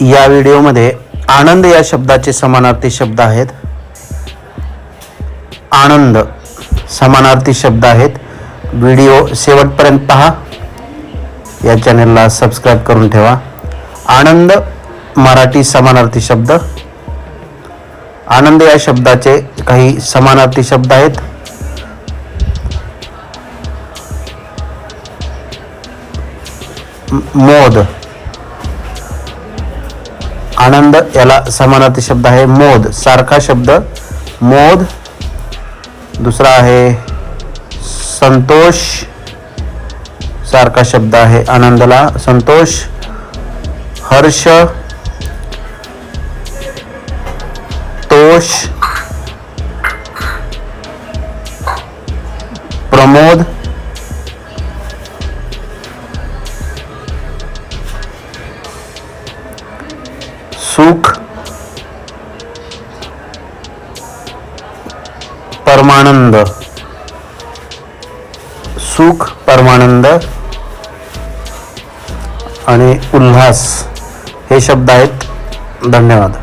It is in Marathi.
या व्हिडिओमध्ये आनंद या शब्दाचे समानार्थी शब्द आहेत. आनंद समानार्थी शब्द आहेत. व्हिडिओ शेवटपर्यंत पहा. या चॅनलला सबस्क्राईब करून ठेवा. आनंद मराठी समानार्थी शब्द. आनंद या शब्दाचे काही समानार्थी शब्द आहेत. मोद. आनंद याला समानार्थी शब्द आहे. मोद सारखा शब्द. मोद दुसरा आहे संतोष. सारखा शब्द आहे आनंदला. संतोष हर्ष. तोष. प्रमोद सुख परमानंद। सुख परमानंद आणि उल्हास हे शब्द आहेत. धन्यवाद.